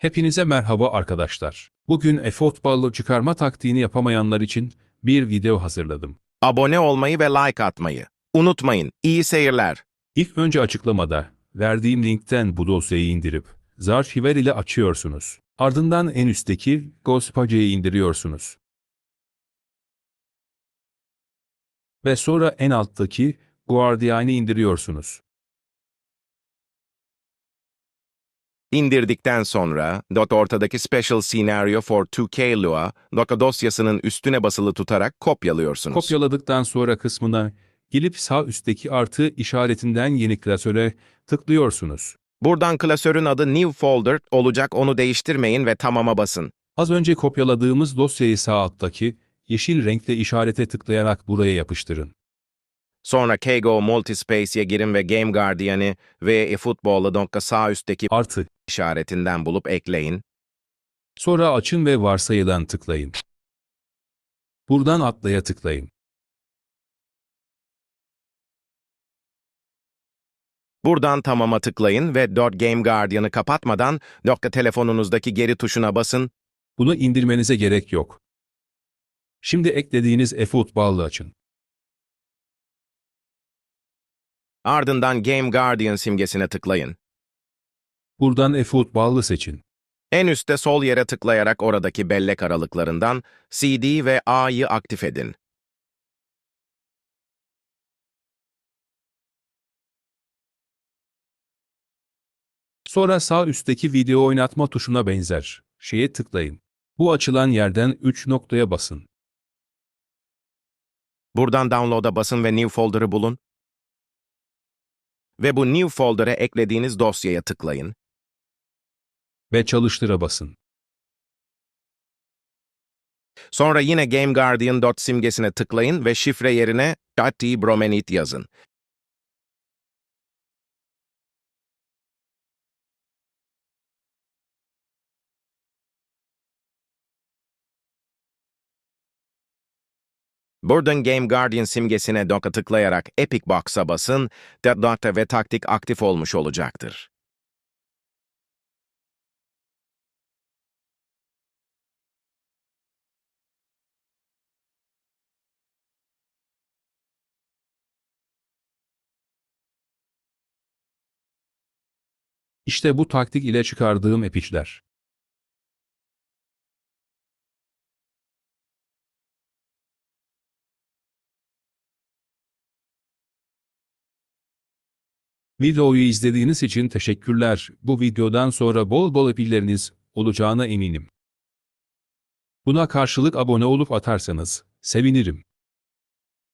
Hepinize merhaba arkadaşlar. Bugün e-futbolu çıkarma taktiğini yapamayanlar için bir video hazırladım. Abone olmayı ve like atmayı. Unutmayın. İyi seyirler. İlk önce açıklamada verdiğim linkten bu dosyayı indirip Zarchiver ile açıyorsunuz. Ardından en üstteki Gospaca'yı indiriyorsunuz. Ve sonra en alttaki Guardian'ı indiriyorsunuz. İndirdikten sonra dot ortadaki Special Scenario for 2K Lua doka dosyasının üstüne basılı tutarak kopyalıyorsunuz. Kopyaladıktan sonra kısmına gelip sağ üstteki artı işaretinden yeni klasöre tıklıyorsunuz. Buradan klasörün adı New Folder olacak onu değiştirmeyin ve tamama basın. Az önce kopyaladığımız dosyayı sağ alttaki yeşil renkli işarete tıklayarak buraya yapıştırın. Sonra Kgo Multispace'ye girin ve Game Guardian'ı ve eFootball'ı sağ üstteki Artı. işaretinden bulup ekleyin. Sonra açın ve varsayılan tıklayın. Buradan atlaya tıklayın. Buradan tamama tıklayın ve Dot Game Guardian'ı kapatmadan doka telefonunuzdaki geri tuşuna basın Bunu indirmenize gerek yok. Şimdi eklediğiniz eFootball'ı açın. Ardından Game Guardian simgesine tıklayın. Buradan eFootball'ı seçin. En üstte sol yere tıklayarak oradaki bellek aralıklarından CD ve A'yı aktif edin. Sonra sağ üstteki video oynatma tuşuna benzer şeye tıklayın. Bu açılan yerden 3 noktaya basın. Buradan Download'a basın ve New Folder'ı bulun. Ve bu New Folder'a eklediğiniz dosyaya tıklayın. ve çalıştıra basın. Sonra yine Game Guardian dot simgesine tıklayın ve şifre yerine .t bromenit yazın. Buradan Game Guardian simgesine doka tıklayarak Epic Box'a basın, Data ve taktik aktif olmuş olacaktır. İşte bu taktik ile çıkardığım epiçler. Videoyu izlediğiniz için teşekkürler. Bu videodan sonra bol bol epilleriniz olacağına eminim. Buna karşılık abone olup atarsanız sevinirim.